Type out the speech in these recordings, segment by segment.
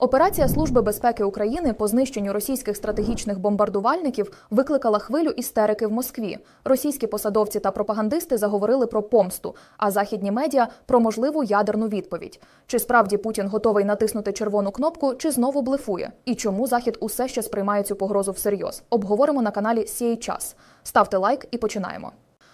Операція Служби безпеки України по знищенню російських стратегічних бомбардувальників викликала хвилю істерики в Москві. Російські посадовці та пропагандисти заговорили про помсту, а західні медіа про можливу ядерну відповідь. Чи справді Путін готовий натиснути червону кнопку, чи знову блефує? І чому Захід усе ще сприймає цю погрозу всерйоз? Обговоримо на каналі Сій час. Ставте лайк і починаємо.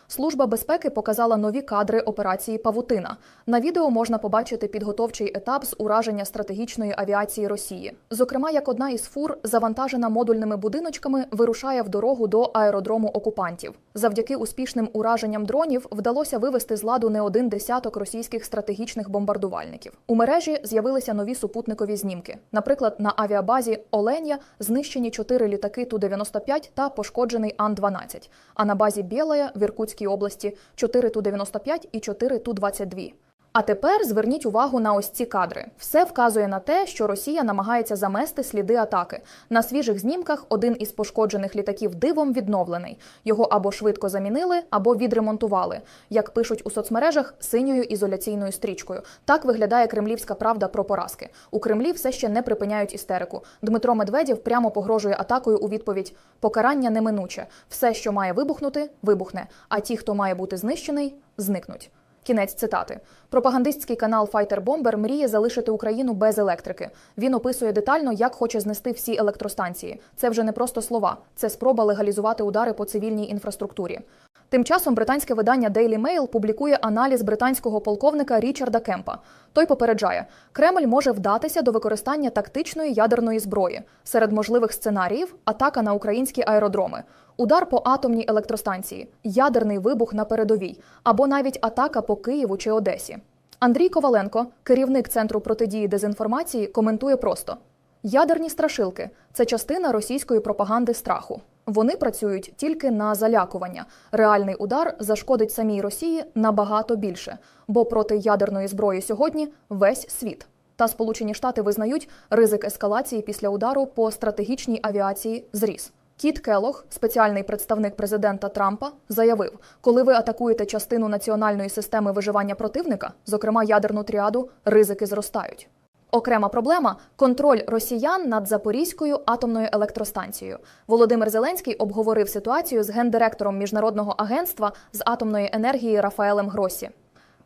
Служба безпеки показала нові кадри операції Павутина. На відео можна побачити підготовчий етап з ураження стратегічної авіації Росії. Зокрема, як одна із фур, завантажена модульними будиночками, вирушає в дорогу до аеродрому окупантів. Завдяки успішним ураженням дронів вдалося вивести з ладу не один десяток російських стратегічних бомбардувальників. У мережі з'явилися нові супутникові знімки. Наприклад, на авіабазі Оленя знищені чотири літаки Ту-95 та пошкоджений Ан-12, а на базі Білая в області 4 Ту-95 і 4 Ту-22. А тепер зверніть увагу на ось ці кадри. Все вказує на те, що Росія намагається замести сліди атаки. На свіжих знімках один із пошкоджених літаків дивом відновлений. Його або швидко замінили, або відремонтували. Як пишуть у соцмережах, синьою ізоляційною стрічкою. Так виглядає кремлівська правда про поразки. У Кремлі все ще не припиняють істерику. Дмитро Медведєв прямо погрожує атакою у відповідь: покарання неминуче. Все, що має вибухнути, вибухне. А ті, хто має бути знищений, зникнуть. Кінець цитати. Пропагандистський канал Fighter Bomber мріє залишити Україну без електрики. Він описує детально, як хоче знести всі електростанції. Це вже не просто слова, це спроба легалізувати удари по цивільній інфраструктурі. Тим часом британське видання Daily Mail публікує аналіз британського полковника Річарда Кемпа. Той попереджає, Кремль може вдатися до використання тактичної ядерної зброї. Серед можливих сценаріїв атака на українські аеродроми, удар по атомній електростанції, ядерний вибух на передовій або навіть атака по Києву чи Одесі. Андрій Коваленко, керівник центру протидії дезінформації, коментує просто: ядерні страшилки це частина російської пропаганди страху. Вони працюють тільки на залякування. Реальний удар зашкодить самій Росії набагато більше, бо проти ядерної зброї сьогодні весь світ. Та Сполучені Штати визнають ризик ескалації після удару по стратегічній авіації зріс. Кіт Келох, спеціальний представник президента Трампа, заявив: коли ви атакуєте частину національної системи виживання противника, зокрема ядерну тріаду, ризики зростають. Окрема проблема контроль росіян над Запорізькою атомною електростанцією. Володимир Зеленський обговорив ситуацію з гендиректором міжнародного агентства з атомної енергії Рафаелем Гросі.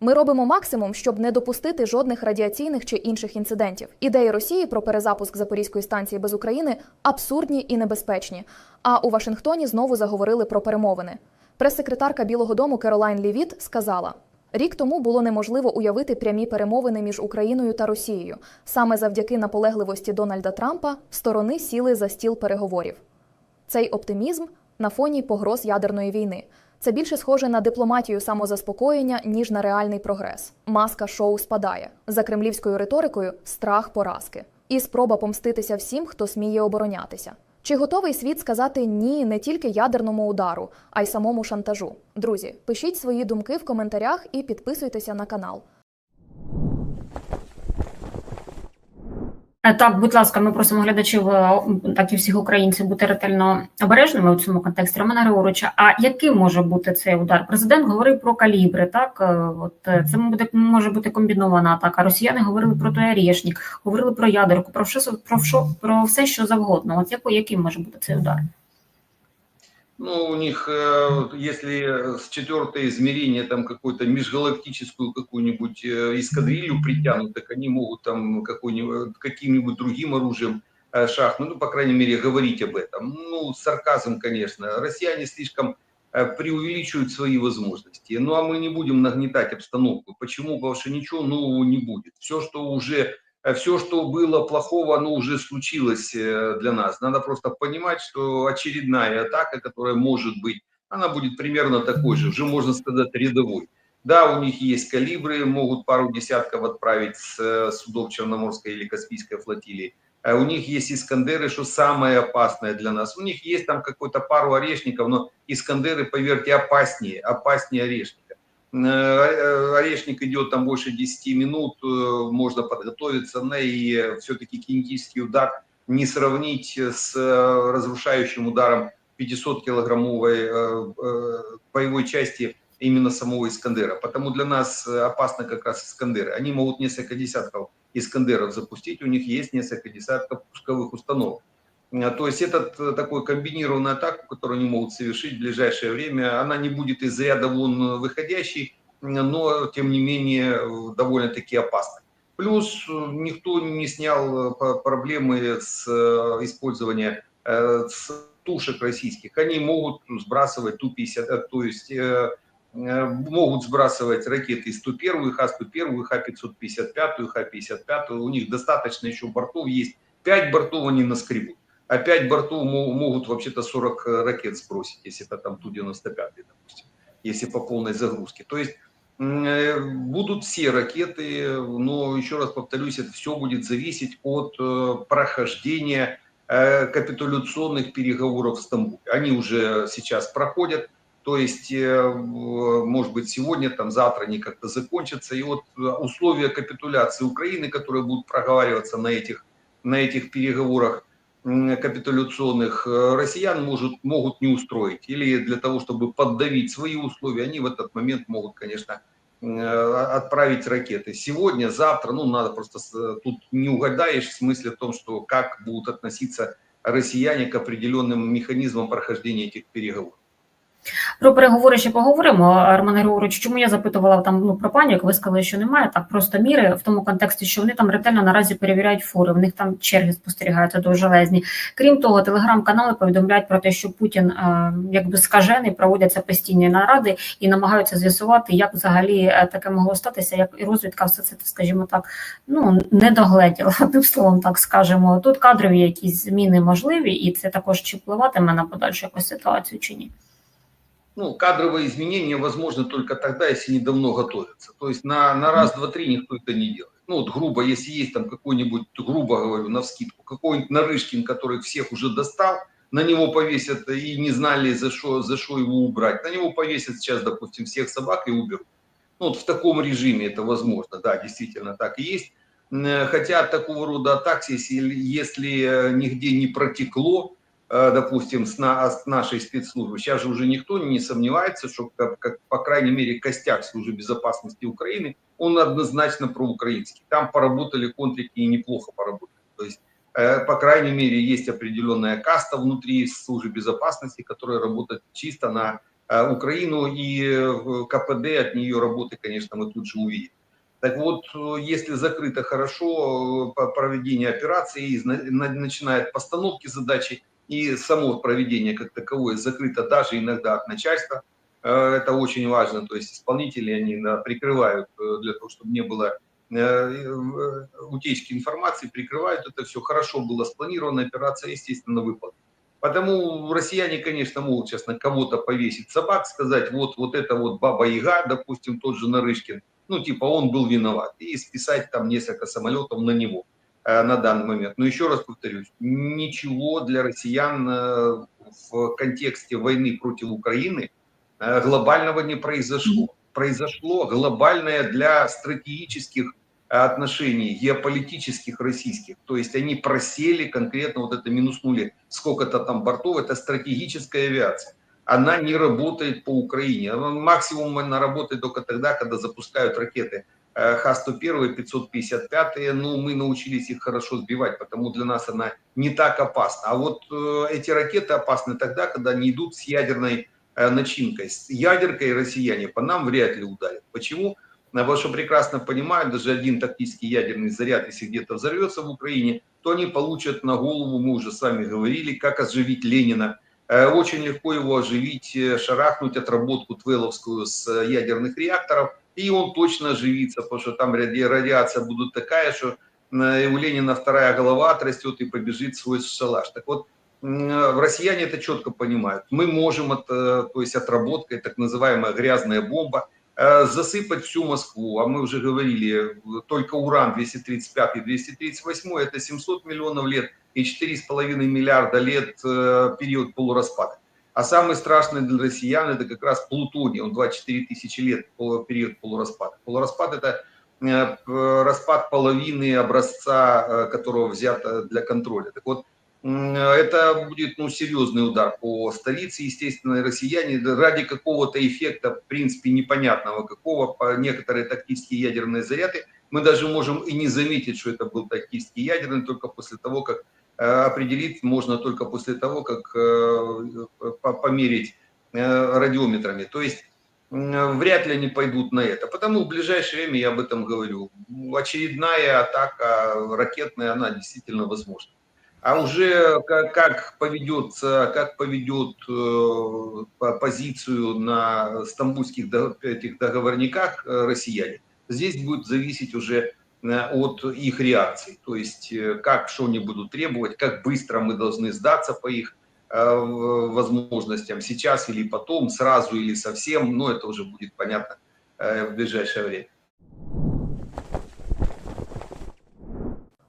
Ми робимо максимум, щоб не допустити жодних радіаційних чи інших інцидентів. Ідеї Росії про перезапуск Запорізької станції без України абсурдні і небезпечні. А у Вашингтоні знову заговорили про перемовини. Прес-секретарка Білого Дому Керолайн Лівіт сказала. Рік тому було неможливо уявити прямі перемовини між Україною та Росією. Саме завдяки наполегливості Дональда Трампа сторони сіли за стіл переговорів. Цей оптимізм на фоні погроз ядерної війни. Це більше схоже на дипломатію самозаспокоєння, ніж на реальний прогрес. Маска шоу спадає за кремлівською риторикою страх поразки і спроба помститися всім, хто сміє оборонятися. Чи готовий світ сказати ні не тільки ядерному удару, а й самому шантажу? Друзі, пишіть свої думки в коментарях і підписуйтеся на канал. Так, будь ласка, ми просимо глядачів, е, так і всіх українців, бути ретельно обережними у цьому контексті. Романа Григоровича, а яким може бути цей удар? Президент говорив про калібри. Так, Е, от е, це буде може бути комбінована атака. Росіяни говорили про той Орешник, говорили про ядерку, про все про що про все, що завгодно. От яким може бути цей удар? Ну, у них, э, если с четвертое измерение там какую-то межгалактическую какую-нибудь э, эскадрилью притянут, так они могут там какой-нибудь, каким-нибудь другим оружием э, шахнуть, ну, по крайней мере, говорить об этом. Ну, сарказм, конечно. Россияне слишком э, преувеличивают свои возможности. Ну, а мы не будем нагнетать обстановку. Почему? Потому что ничего нового не будет. Все, что уже все, что было плохого, оно уже случилось э, для нас. Надо просто понимать, что очередная атака, которая может быть, она будет примерно такой же, уже можно сказать рядовой. Да, у них есть калибры, могут пару десятков отправить с э, судов Черноморской или Каспийской флотилии. А У них есть Искандеры, что самое опасное для нас. У них есть там какой-то пару орешников, но Искандеры, поверьте, опаснее, опаснее орешника. Э, Орешник идет там больше 10 минут, э, можно подготовиться, но и все-таки кинетический удар не сравнить с э, разрушающим ударом 500-килограммовой боевой части именно самого Искандера. Потому для нас опасно как раз Искандеры. Они могут несколько десятков Искандеров запустить, у них есть несколько десятков пусковых установок. Э, То есть этот э, такой комбинированную атаку, которую они могут совершить в ближайшее время, она не будет из ряда вон выходящей, но тем не менее э, довольно-таки опасной. Плюс э, никто не снял э, проблемы с э, использования э, с тушек российских. Они могут сбрасывать Ту-50, э, то есть э, э, могут сбрасывать ракеты Х-101, Х-101, Х-555, Х-55. У них достаточно еще бортов есть. Пять бортов они наскребут. Пять бортов мо- могут вообще-то 40 ракет сбросить, если это там Ту-95, допустим, если по полной загрузке. То есть э, будут все ракеты, но еще раз повторюсь, это все будет зависеть от э, прохождения э, капитуляционных переговоров в Стамбуле. Они уже сейчас проходят, то есть, э, может быть, сегодня, там, завтра они как-то закончатся. И вот э, условия капитуляции Украины, которые будут проговариваться на этих, на этих переговорах капитуляционных, э, россиян может, могут не устроить. Или для того, чтобы поддавить свои условия, они в этот момент могут, конечно, э, отправить ракеты. Сегодня, завтра, ну, надо просто, с- тут не угадаешь в смысле в том, что как будут относиться россияне к определенным механизмам прохождения этих переговоров. Про переговори ще поговоримо, Роман Григорович. Чому я запитувала там ну, про пані, як ви сказали, що немає, так просто міри в тому контексті, що вони там ретельно наразі перевіряють фури, в них там черги спостерігаються довжелезні. Крім того, телеграм-канали повідомляють про те, що Путін е, якби скажений, проводяться постійні наради і намагаються з'ясувати, як взагалі е, таке могло статися, як і розвідка все це, скажімо так, ну не догледіла, одним словом, так скажемо. Тут кадрові якісь зміни можливі, і це також чи впливатиме на подальшу якусь ситуацію чи ні. Ну, кадровые изменения возможны только тогда, если они давно готовятся. То есть на, на раз, два, три никто это не делает. Ну, вот грубо, если есть там какой-нибудь, грубо говорю, на вскидку, какой-нибудь Нарышкин, который всех уже достал, на него повесят и не знали, за что, за что его убрать. На него повесят сейчас, допустим, всех собак и уберут. Ну, вот в таком режиме это возможно, да, действительно так и есть. М, Хотя от такого рода атак, если, если э, нигде не протекло, э, допустим, с, на- с нашей спецслужбы. Сейчас же уже никто не сомневается, что, как, как, по крайней мере, костяк службы безопасности Украины, он однозначно проукраинский. Там поработали контрики и неплохо поработали. То есть, э, по крайней мере, есть определенная каста внутри службы безопасности, которая работает чисто на э, Украину, и э, КПД от нее работы, конечно, мы тут же увидим. Так вот, э, если закрыто хорошо э, проведение операции, начиная от постановки задачи, и само проведение как таковое закрыто даже иногда от начальства. Э, Это очень важно. То есть исполнители, они прикрывают э, для того, чтобы не было э, утечки информации, прикрывают это все. Хорошо было спланирована операция, естественно, выполнена. Потому россияне, конечно, могут сейчас на кого-то повесить собак, сказать, вот, вот это вот Баба Яга, допустим, тот же Нарышкин, ну, типа, он был виноват, и списать там несколько самолетов на него на данный момент. Но еще раз повторюсь, ничего для россиян э, в контексте войны против Украины э, глобального не произошло. Произошло глобальное для стратегических э, отношений, геополитических российских. То есть они просели конкретно, вот это минуснули сколько-то там бортов, это стратегическая авиация. Она не работает по Украине. Максимум она работает только тогда, когда запускают ракеты э, Х-101, 555, ну, мы научились их хорошо сбивать, потому для нас она не так опасна. А вот э, эти ракеты опасны тогда, когда они идут с ядерной э, начинкой. С ядеркой россияне по нам вряд ли ударят. Почему? Потому что прекрасно понимают, даже один тактический ядерный заряд, если где-то взорвется в Украине, то они получат на голову, мы уже с вами говорили, как оживить Ленина. Э, Очень легко его оживить, э, шарахнуть отработку Твеловскую с э, ядерных реакторов, и он точно оживится, потому что там ради- радиация будет такая, что у Ленина вторая голова отрастет и побежит свой шалаш. Так вот, россияне это четко понимают. Мы можем, от, э, то есть отработкой, так называемая грязная бомба, э, засыпать всю Москву. А мы уже говорили, только уран 235 и 238 это 700 миллионов лет и 4,5 миллиарда лет э, период полураспада. А самый страшный для россиян это как раз плутоний, он 24 тысячи лет период полураспада. Полураспад это э, распад половины образца, э, которого взято для контроля. Так вот, это будет ну, серьезный удар по столице, естественно, россияне ради какого-то эффекта, в принципе, непонятного какого, по некоторые тактические ядерные заряды Мы даже можем и не заметить, что это был тактический ядерный, только после того, как определить можно только после того, как э, по- померить э, радиометрами. То есть вряд ли они пойдут на это. Потому в ближайшее время, я об этом говорю, очередная атака ракетная, она действительно возможна. А уже как, как поведется, как поведет э, по- позицию на стамбульских до- этих договорниках э, россияне, здесь будет зависеть уже э, от их реакций. То есть э, как, что они будут требовать, как быстро мы должны сдаться по их э, возможностям, сейчас или потом, сразу или совсем, но это уже будет понятно э, в ближайшее время.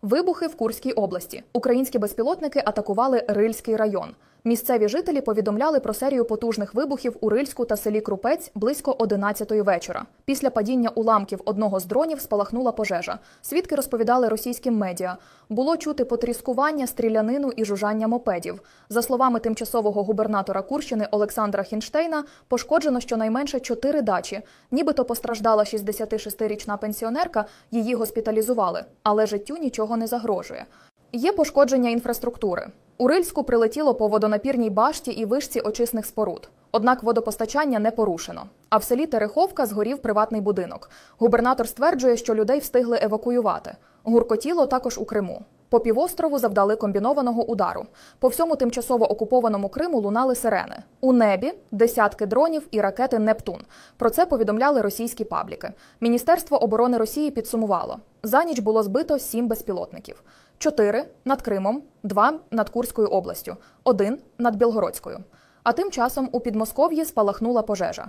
Вибухи в Курській області. Українські безпілотники атакували Рильський район. Місцеві жителі повідомляли про серію потужних вибухів у Рильську та селі Крупець близько 11-ї вечора. Після падіння уламків одного з дронів спалахнула пожежа. Свідки розповідали російським медіа. Було чути потріскування, стрілянину і жужжання мопедів. За словами тимчасового губернатора Курщини Олександра Хінштейна, пошкоджено щонайменше чотири дачі. Нібито постраждала 66-річна пенсіонерка, її госпіталізували, але життю нічого не загрожує. Є пошкодження інфраструктури. У Рильську прилетіло по водонапірній башті і вишці очисних споруд. Однак водопостачання не порушено. А в селі Тереховка згорів приватний будинок. Губернатор стверджує, що людей встигли евакуювати. Гуркотіло також у Криму. По півострову завдали комбінованого удару. По всьому тимчасово окупованому Криму лунали сирени. У небі десятки дронів і ракети Нептун. Про це повідомляли російські пабліки. Міністерство оборони Росії підсумувало: за ніч було збито сім безпілотників: чотири над Кримом, два над Курською областю, один над Білгородською. А тим часом у Підмосков'ї спалахнула пожежа.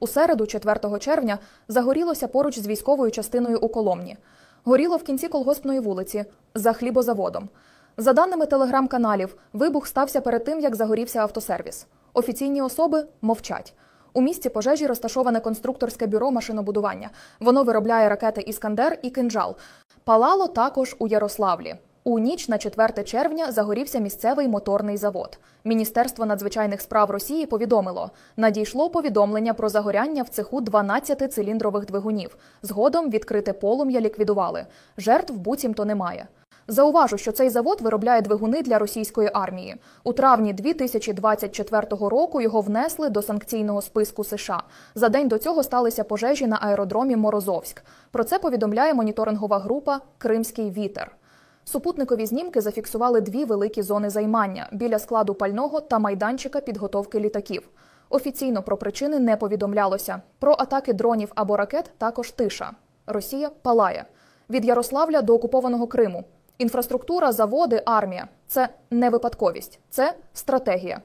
У середу, 4 червня, загорілося поруч з військовою частиною у Коломні. Горіло в кінці колгоспної вулиці за хлібозаводом. За даними телеграм-каналів, вибух стався перед тим, як загорівся автосервіс. Офіційні особи мовчать. У місті пожежі розташоване конструкторське бюро машинобудування. Воно виробляє ракети Іскандер і кинджал. Палало також у Ярославлі. У ніч на 4 червня загорівся місцевий моторний завод. Міністерство надзвичайних справ Росії повідомило: надійшло повідомлення про загоряння в цеху 12 циліндрових двигунів. Згодом відкрите полум'я ліквідували. Жертв буцімто немає. Зауважу, що цей завод виробляє двигуни для російської армії. У травні 2024 року його внесли до санкційного списку США. За день до цього сталися пожежі на аеродромі Морозовськ. Про це повідомляє моніторингова група Кримський вітер. Супутникові знімки зафіксували дві великі зони займання біля складу пального та майданчика підготовки літаків. Офіційно про причини не повідомлялося. Про атаки дронів або ракет також тиша. Росія палає від Ярославля до окупованого Криму. Інфраструктура, заводи, армія це не випадковість, це стратегія.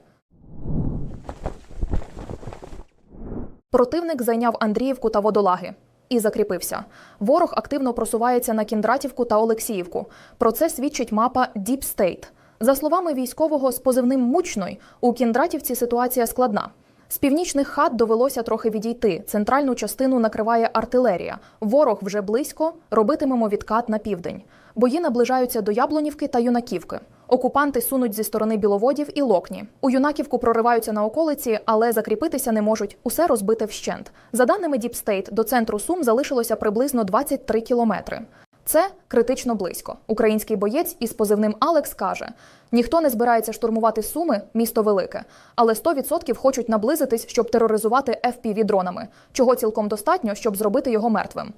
Противник зайняв Андріївку та Водолаги і закріпився. Ворог активно просувається на Кіндратівку та Олексіївку. Про це свідчить мапа Deep State. За словами військового з позивним Мучной, у Кіндратівці ситуація складна. З північних хат довелося трохи відійти. Центральну частину накриває артилерія. Ворог вже близько. Робитимемо відкат на південь. Бої наближаються до Яблонівки та Юнаківки. Окупанти сунуть зі сторони біловодів і локні. У юнаківку прориваються на околиці, але закріпитися не можуть. Усе розбите вщент. За даними Діпстейт, до центру Сум залишилося приблизно 23 кілометри. Це критично близько. Український боєць із позивним Алекс каже: ніхто не збирається штурмувати Суми, місто велике, але 100% хочуть наблизитись, щоб тероризувати fpv дронами, чого цілком достатньо, щоб зробити його мертвим.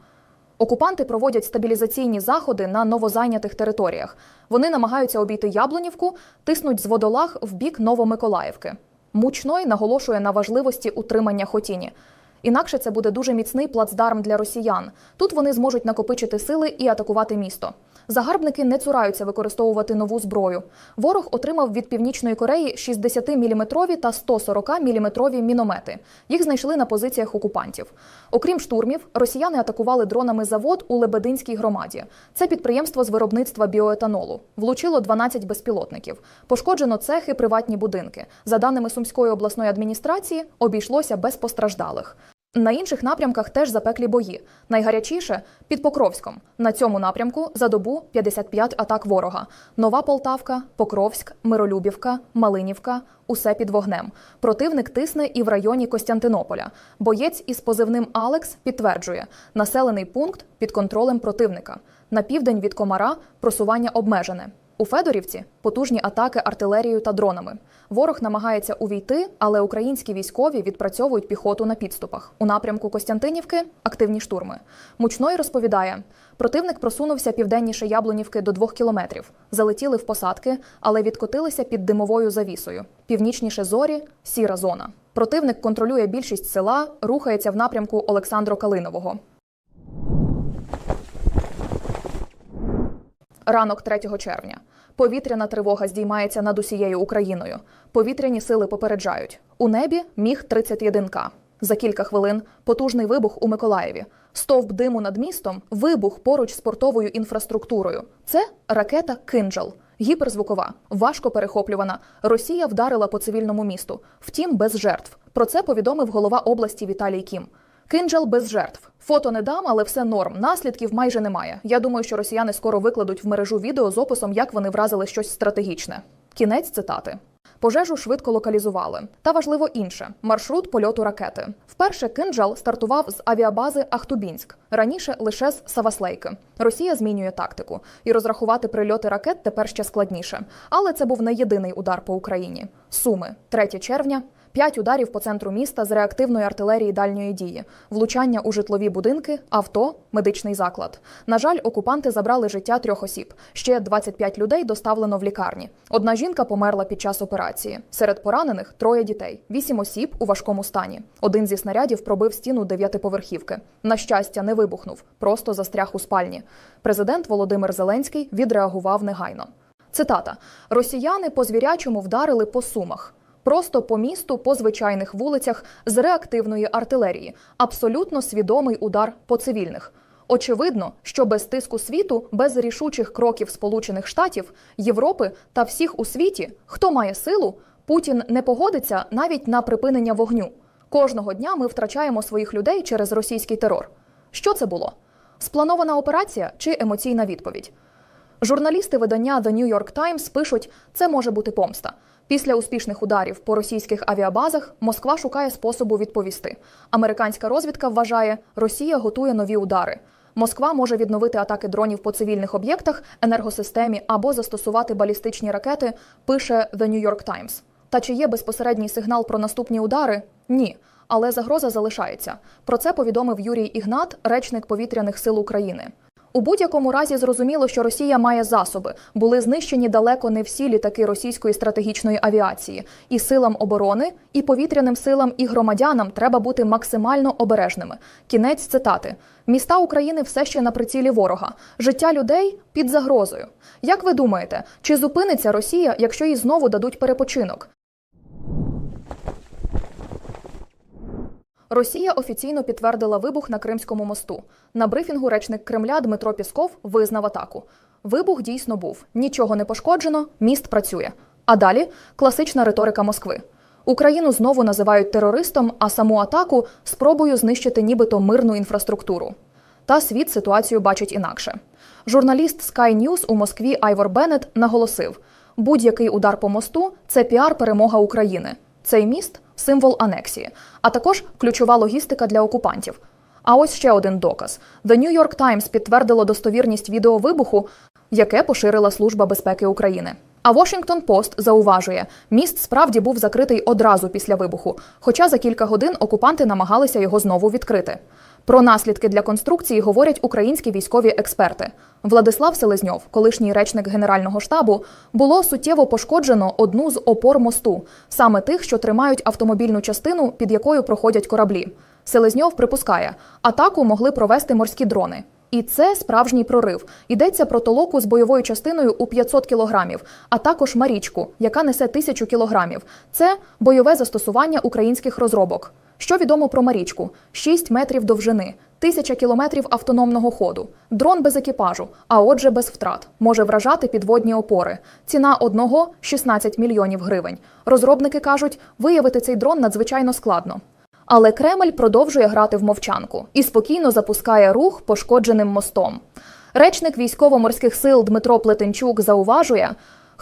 Окупанти проводять стабілізаційні заходи на новозайнятих територіях. Вони намагаються обійти Яблунівку, тиснуть з водолаг в бік Новомиколаївки. Мучной наголошує на важливості утримання Хотіні. Інакше це буде дуже міцний плацдарм для росіян. Тут вони зможуть накопичити сили і атакувати місто. Загарбники не цураються використовувати нову зброю. Ворог отримав від північної Кореї 60-мм та 140-мм міномети. Їх знайшли на позиціях окупантів. Окрім штурмів, росіяни атакували дронами завод у Лебединській громаді. Це підприємство з виробництва біоетанолу. Влучило 12 безпілотників. Пошкоджено цехи, приватні будинки. За даними Сумської обласної адміністрації, обійшлося без постраждалих. На інших напрямках теж запеклі бої. Найгарячіше під Покровськом. На цьому напрямку за добу 55 атак ворога. Нова Полтавка, Покровськ, Миролюбівка, Малинівка усе під вогнем. Противник тисне і в районі Костянтинополя. Боєць із позивним Алекс підтверджує, населений пункт під контролем противника. На південь від Комара просування обмежене. У Федорівці потужні атаки артилерією та дронами. Ворог намагається увійти, але українські військові відпрацьовують піхоту на підступах. У напрямку Костянтинівки активні штурми. Мучной розповідає, противник просунувся південніше Яблунівки до двох кілометрів. Залетіли в посадки, але відкотилися під димовою завісою. Північніше зорі сіра зона. Противник контролює більшість села, рухається в напрямку Олександро Калинового. Ранок 3 червня. Повітряна тривога здіймається над усією Україною. Повітряні сили попереджають. У небі міг 31К. За кілька хвилин потужний вибух у Миколаєві. Стовп диму над містом, вибух поруч з портовою інфраструктурою. Це ракета Кинджал. Гіперзвукова, важко перехоплювана. Росія вдарила по цивільному місту. Втім, без жертв. Про це повідомив голова області Віталій Кім. Кинджал без жертв. Фото не дам, але все норм. Наслідків майже немає. Я думаю, що росіяни скоро викладуть в мережу відео з описом, як вони вразили щось стратегічне. Кінець цитати. Пожежу швидко локалізували. Та важливо інше маршрут польоту ракети. Вперше кинджал стартував з авіабази Ахтубінськ, раніше лише з Саваслейки. Росія змінює тактику, і розрахувати прильоти ракет тепер ще складніше. Але це був не єдиний удар по Україні. Суми 3 червня. П'ять ударів по центру міста з реактивної артилерії дальньої дії, влучання у житлові будинки, авто, медичний заклад. На жаль, окупанти забрали життя трьох осіб. Ще 25 людей доставлено в лікарні. Одна жінка померла під час операції. Серед поранених троє дітей, вісім осіб у важкому стані. Один зі снарядів пробив стіну дев'ятиповерхівки. На щастя, не вибухнув, просто застряг у спальні. Президент Володимир Зеленський відреагував негайно. Цитата: Росіяни по звірячому вдарили по сумах. Просто по місту, по звичайних вулицях з реактивної артилерії, абсолютно свідомий удар по цивільних. Очевидно, що без тиску світу, без рішучих кроків Сполучених Штатів, Європи та всіх у світі, хто має силу, Путін не погодиться навіть на припинення вогню. Кожного дня ми втрачаємо своїх людей через російський терор. Що це було? Спланована операція чи емоційна відповідь? Журналісти видання The New York Times пишуть, це може бути помста. Після успішних ударів по російських авіабазах Москва шукає способу відповісти. Американська розвідка вважає, Росія готує нові удари. Москва може відновити атаки дронів по цивільних об'єктах, енергосистемі або застосувати балістичні ракети. Пише The New York Times. Та чи є безпосередній сигнал про наступні удари? Ні. Але загроза залишається. Про це повідомив Юрій Ігнат, речник повітряних сил України. У будь-якому разі зрозуміло, що Росія має засоби. Були знищені далеко не всі літаки російської стратегічної авіації. І силам оборони, і повітряним силам, і громадянам треба бути максимально обережними. Кінець цитати: міста України все ще на прицілі ворога. Життя людей під загрозою. Як ви думаєте, чи зупиниться Росія, якщо їй знову дадуть перепочинок? Росія офіційно підтвердила вибух на Кримському мосту. На брифінгу речник Кремля Дмитро Пісков визнав атаку. Вибух дійсно був. Нічого не пошкоджено, міст працює. А далі класична риторика Москви. Україну знову називають терористом, а саму атаку спробою знищити нібито мирну інфраструктуру. Та світ ситуацію бачить інакше. Журналіст Sky News у Москві Айвор Беннет наголосив: будь-який удар по мосту це піар-перемога України. Цей міст символ анексії, а також ключова логістика для окупантів. А ось ще один доказ: The New York Times підтвердило достовірність відеовибуху, яке поширила Служба безпеки України. А Washington Post зауважує, міст справді був закритий одразу після вибуху, хоча за кілька годин окупанти намагалися його знову відкрити. Про наслідки для конструкції говорять українські військові експерти. Владислав Селезньов, колишній речник Генерального штабу, було суттєво пошкоджено одну з опор мосту, саме тих, що тримають автомобільну частину, під якою проходять кораблі. Селезньов припускає, атаку могли провести морські дрони. І це справжній прорив. Йдеться про толоку з бойовою частиною у 500 кілограмів, а також марічку, яка несе тисячу кілограмів. Це бойове застосування українських розробок. Що відомо про Марічку? 6 метрів довжини, тисяча кілометрів автономного ходу, дрон без екіпажу, а отже без втрат, може вражати підводні опори. Ціна одного 16 мільйонів гривень. Розробники кажуть, виявити цей дрон надзвичайно складно. Але Кремль продовжує грати в мовчанку і спокійно запускає рух пошкодженим мостом. Речник військово-морських сил Дмитро Плетенчук зауважує,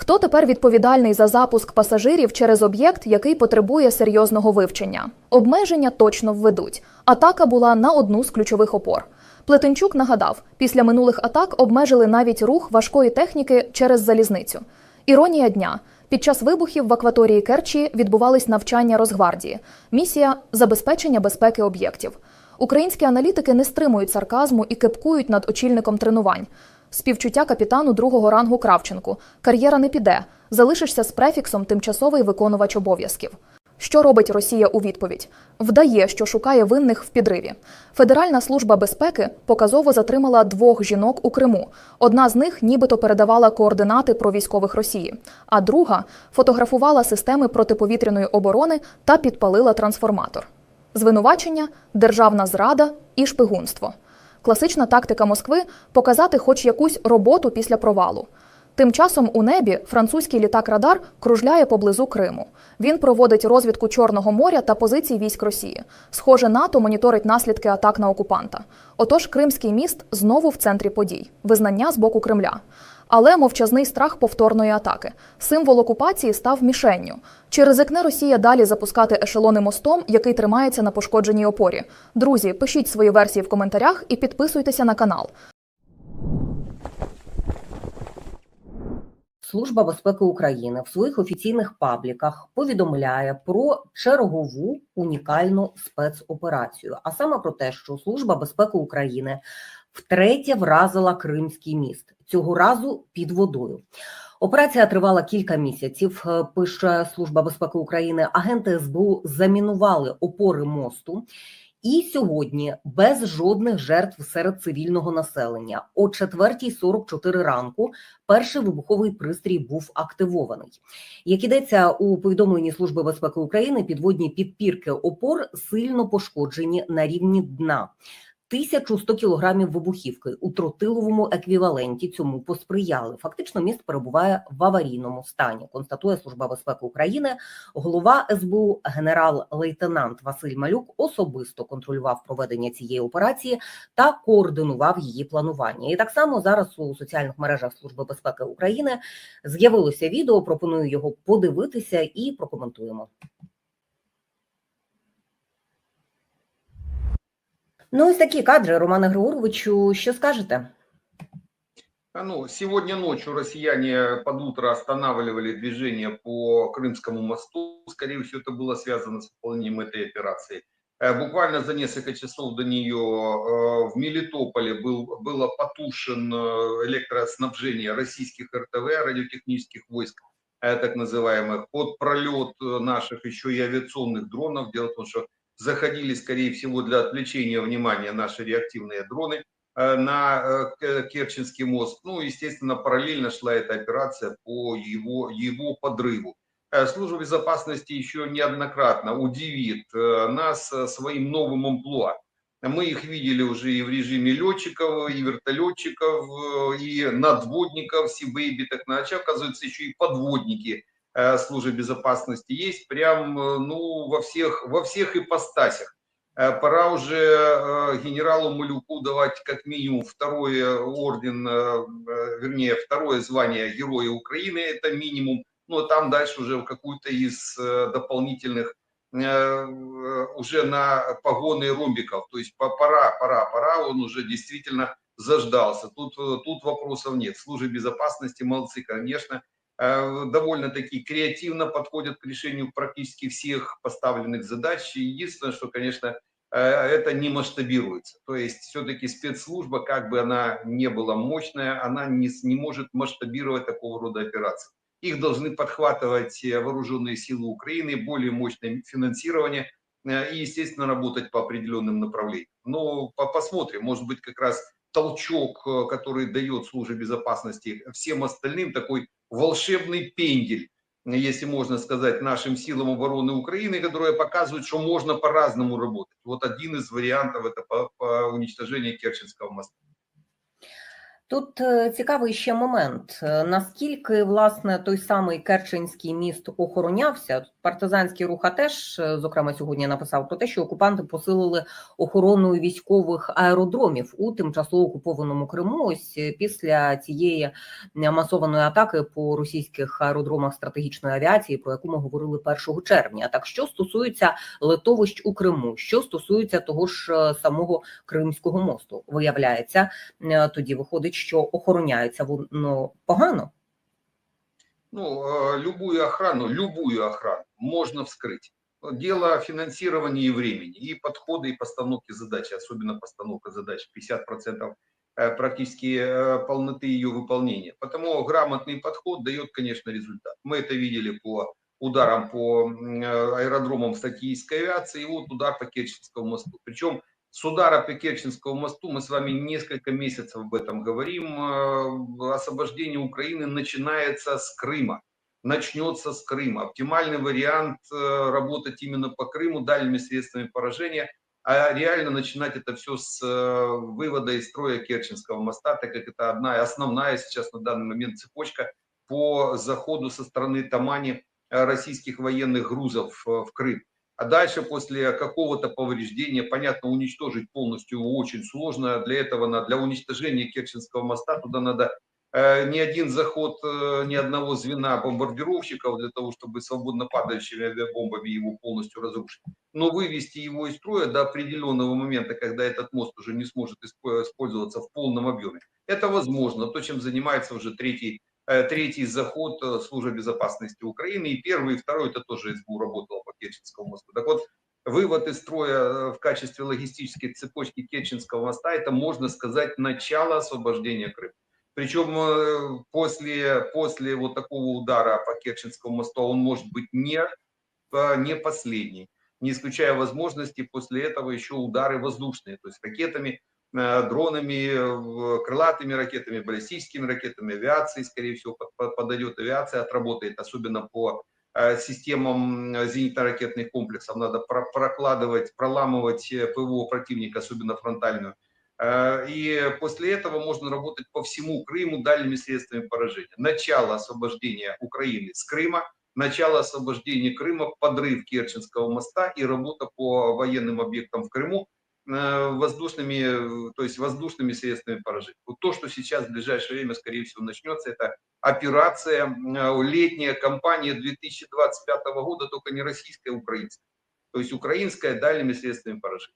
хто тепер відповідальний за запуск пасажирів через об'єкт, який потребує серйозного вивчення. Обмеження точно введуть. Атака була на одну з ключових опор. Плетенчук нагадав, після минулих атак обмежили навіть рух важкої техніки через залізницю. Іронія дня. Під час вибухів в акваторії Керчі відбувались навчання Росгвардії. Місія забезпечення безпеки об'єктів. Українські аналітики не стримують сарказму і кепкують над очільником тренувань. Співчуття капітану другого рангу Кравченку. Кар'єра не піде. Залишишся з префіксом тимчасовий виконувач обов'язків. Що робить Росія у відповідь? Вдає, що шукає винних в підриві. Федеральна служба безпеки показово затримала двох жінок у Криму. Одна з них нібито передавала координати про військових Росії, а друга фотографувала системи протиповітряної оборони та підпалила трансформатор. Звинувачення державна зрада і шпигунство. Класична тактика Москви показати хоч якусь роботу після провалу. Тим часом у небі французький літак Радар кружляє поблизу Криму. Він проводить розвідку Чорного моря та позицій військ Росії. Схоже, НАТО моніторить наслідки атак на окупанта. Отож, Кримський міст знову в центрі подій, визнання з боку Кремля. Але мовчазний страх повторної атаки. Символ окупації став мішенню. Чи ризикне Росія далі запускати ешелони мостом, який тримається на пошкодженій опорі? Друзі, пишіть свої версії в коментарях і підписуйтеся на канал. Служба безпеки України в своїх офіційних пабліках повідомляє про чергову унікальну спецоперацію, а саме про те, що Служба безпеки України втретє вразила Кримський міст цього разу під водою. Операція тривала кілька місяців. е, Пише Служба безпеки України. Агенти СБУ замінували опори мосту. І сьогодні без жодних жертв серед цивільного населення о 4.44 ранку перший вибуховий пристрій був активований. Як ідеться у повідомленні Служби безпеки України, підводні підпірки опор сильно пошкоджені на рівні дна. 1100 кілограмів вибухівки у тротиловому еквіваленті цьому посприяли. Фактично, міст перебуває в аварійному стані. Констатує Служба безпеки України. Голова СБУ генерал-лейтенант Василь Малюк особисто контролював проведення цієї операції та координував її планування. І так само зараз у соціальних мережах Служби безпеки України з'явилося відео. Пропоную його подивитися і прокоментуємо. Ну, ось такі кадри, Романе Григоровичу. Що скажете? Ну, сегодня ночью россияне под утро останавливали движение по Крымскому мосту. Скорее всего, это было связано с выполнением этой операции. Э, Буквально за несколько часов до нее э, в Мелитополе был, было потушен э, электроснабжение российских РТВ, радиотехнических войск, так называемых, под пролет наших еще и авиационных дронов. Дело в том, что заходили, скорее всего, для отвлечения внимания наши реактивные дроны э, на э, Керченский мост. Ну, естественно, параллельно шла эта операция по его, его подрыву. Э, Служба безопасности еще неоднократно удивит нас своим новым амплуа. Мы их видели уже и в режиме летчиков, и вертолетчиков, и надводников, Сибэйби, так иначе, оказывается, еще и подводники службы безопасности есть прям э, ну, во, всех, во всех ипостасях. Э, Пора уже э, генералу Малюку давать как минимум второй э, орден, э, э, вернее, второе звание Героя Украины, это минимум. Ну, а там дальше уже в какую-то из э, дополнительных э, э, уже на погоны ромбиков. То есть по- пора, пора, пора, он уже действительно заждался. Тут, э, тут вопросов нет. Службы безопасности молодцы, конечно, э, довольно-таки креативно подходят к решению практически всех поставленных задач. Единственное, что, конечно, э, это не масштабируется. То есть все-таки спецслужба, как бы она не была мощная, она не, не может масштабировать такого рода операции. Их должны подхватывать э, вооруженные силы Украины, более мощное финансирование э, и, естественно, работать по определенным направлениям. Но по- посмотрим, может быть, как раз толчок, э, который дает службе безопасности всем остальным, такой волшебный пендель, если можно сказать, нашим силам обороны Украины, которые показывают, что можно по-разному работать. Вот один из вариантов это по, по уничтожению Керченского моста. Тут е, цікавий ще момент. Е, Наскільки власне той самий Керченський міст охоронявся? Партизанський рух теж, е, зокрема, сьогодні написав про те, що окупанти посилили охорону військових аеродромів у тимчасово окупованому Криму. Ось після цієї масованої атаки по російських аеродромах стратегічної авіації, про яку ми говорили 1 червня. Так що стосується литовищ у Криму, що стосується того ж самого Кримського мосту, виявляється, тоді виходить, що охороняється воно погано. Ну, э, любую охрану, любую охрану можно вскрыть. Дело финансирования и времени, и подхода, и постановки задачи, особенно постановка задач, 50% э, практически э, полноты ее выполнения. Потому грамотный подход дает, конечно, результат. Мы это видели по ударам по м, э, аэродромам стратегической авиации, и вот удар по Керченскому мосту. Причем с удара Керченскому мосту мы с вами несколько месяцев об этом говорим. э, Освобождение Украины начинается с Крыма начнется с Крыма. Оптимальный вариант э, работать именно по Крыму дальними средствами поражения, а реально начинать это все с э, вывода из строя Керченского моста, так как это одна основная сейчас на данный момент цепочка по заходу со стороны Тамани российских военных грузов в Крым. А дальше после какого-то повреждения, понятно, уничтожить полностью очень сложно. Для этого, на- для уничтожения Керченского моста, туда надо э, ни один заход э, ни одного звена бомбардировщиков для того, чтобы свободно падающими авиабомбами его полностью разрушить. Но вывести его из строя до определенного момента, когда этот мост уже не сможет испо- использоваться в полном объеме, это возможно. То, чем занимается уже третий, третий заход э, Службы безопасности Украины. И первый, и второй, это тоже СБУ работало по Керченскому мосту. Так вот, вывод из строя э, в качестве логистической цепочки Керченского моста, это, можно сказать, начало освобождения Крыма. Причем э, после, после вот такого удара по Керченскому мосту он может быть не, э, не последний, не исключая возможности после этого еще удары воздушные, то есть ракетами, э, дронами, э, крылатыми ракетами, баллистическими ракетами, авиацией, скорее всего, под- под- подойдет авиация, отработает, особенно по э, системам э, зенитно-ракетных комплексов. Надо про- прокладывать, проламывать э, ПВО противника, особенно фронтальную. Э, И после этого можно работать по всему Крыму дальними средствами поражения. Начало освобождения Украины с Крыма, начало освобождения Крыма, подрыв Керченского моста и работа по военным объектам в Крыму э, воздушными, э, то есть воздушными средствами поражения. Вот то, что сейчас в ближайшее время, скорее всего, начнется, это операция, э, летняя кампания 2025 года, только не российская, а украинская. То есть украинская дальними средствами поражения.